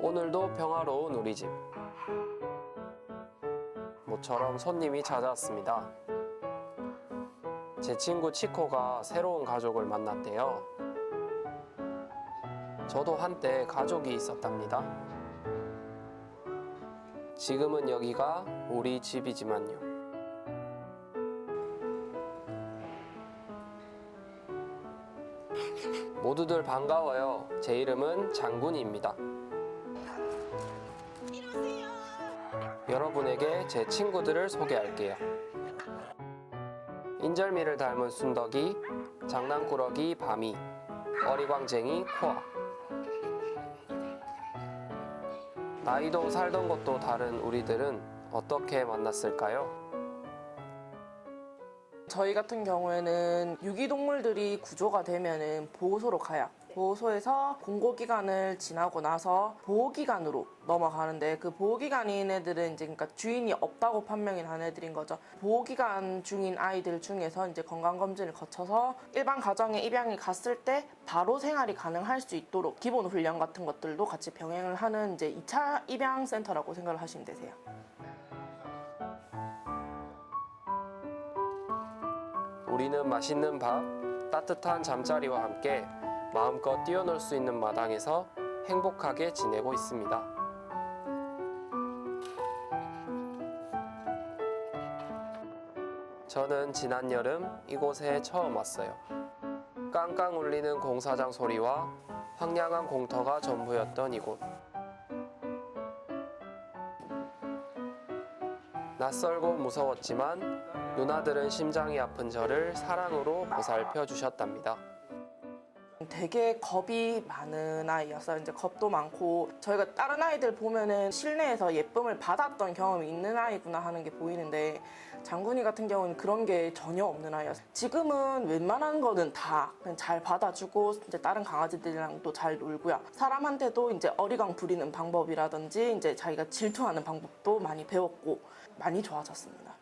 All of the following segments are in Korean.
오늘도 평화로운 우리 집. 모처럼 손님이 찾아왔습니다. 제 친구 치코가 새로운 가족을 만났대요. 저도 한때 가족이 있었답니다. 지금은 여기가 우리 집이지만요. 모두들 반가워요. 제 이름은 장군이입니다. 여러분에게 제 친구들을 소개할게요. 인절미를 닮은 순덕이, 장난꾸러기 바미, 어리광쟁이 코아. 나이도 살던 곳도 다른 우리들은 어떻게 만났을까요? 저희 같은 경우에는 유기동물들이 구조가 되면은 보호소로 가요. 보호소에서 공고기간을 지나고 나서 보호기간으로 넘어가는데 그 보호기간인 애들은 이제 그러니까 주인이 없다고 판명이 난 애들인 거죠. 보호기간 중인 아이들 중에서 이제 건강검진을 거쳐서 일반 가정에 입양이 갔을 때 바로 생활이 가능할 수 있도록 기본 훈련 같은 것들도 같이 병행을 하는 이제 2차 입양센터라고 생각을 하시면 되세요. 우리는 맛있는 밥, 따뜻한 잠자리와 함께 마음껏 뛰어놀 수 있는 마당에서 행복하게 지내고 있습니다. 저는 지난 여름 이곳에 처음 왔어요. 깡깡 울리는 공사장 소리와 황량한 공터가 전부였던 이곳. 낯설고 무서웠지만 누나들은 심장이 아픈 저를 사랑으로 보살펴 주셨답니다. 되게 겁이 많은 아이였어요. 이제 겁도 많고 저희가 다른 아이들 보면은 실내에서 예쁨을 받았던 경험이 있는 아이구나 하는 게 보이는데 장군이 같은 경우는 그런 게 전혀 없는 아이였어요. 지금은 웬만한 거는 다 그냥 잘 받아주고 이제 다른 강아지들이랑도 잘 놀고요. 사람한테도 이제 어리광 부리는 방법이라든지 이제 자기가 질투하는 방법도 많이 배웠고 많이 좋아졌습니다.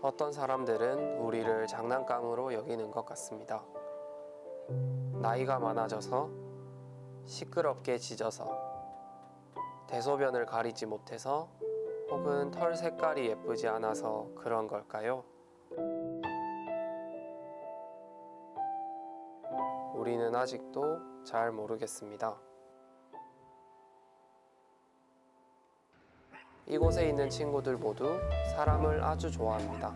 어떤 사람들은 우리를 장난감으로 여기는 것 같습니다. 나이가 많아져서 시끄럽게 짖어서 대소변을 가리지 못해서 혹은 털 색깔이 예쁘지 않아서 그런 걸까요? 우리는 아직도 잘 모르겠습니다. 이곳에 있는 친구들 모두 사람을 아주 좋아합니다.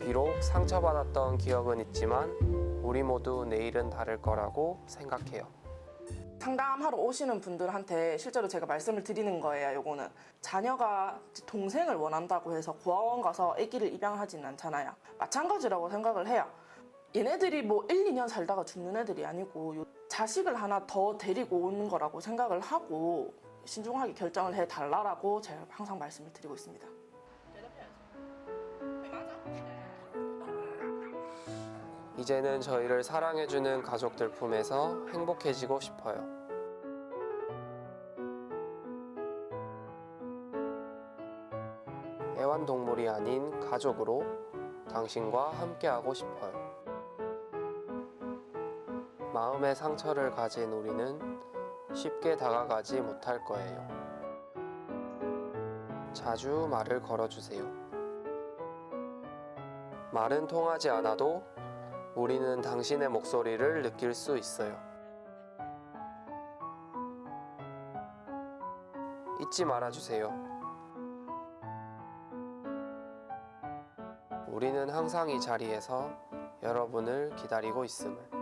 비록 상처받았던 기억은 있지만 우리 모두 내일은 다를 거라고 생각해요. 상담하러 오시는 분들한테 실제로 제가 말씀을 드리는 거예요. 요거는 자녀가 동생을 원한다고 해서 고아원 가서 아기를 입양하진 않잖아요. 마찬가지라고 생각을 해요. 얘네들이 뭐 1, 2년 살다가 죽는 애들이 아니고 요 자식을 하나 더 데리고 오는 거라고 생각을 하고 신중하게 결정을 해 달라라고 제가 항상 말씀을 드리고 있습니다. 이제는 저희를 사랑해주는 가족들 품에서 행복해지고 싶어요. 애완동물이 아닌 가족으로 당신과 함께하고 싶어요. 마음의 상처를 가진 우리는 쉽게 다가가지 못할 거예요. 자주 말을 걸어주세요. 말은 통하지 않아도 우리는 당신의 목소리를 느낄 수 있어요. 잊지 말아주세요. 우리는 항상 이 자리에서 여러분을 기다리고 있음을.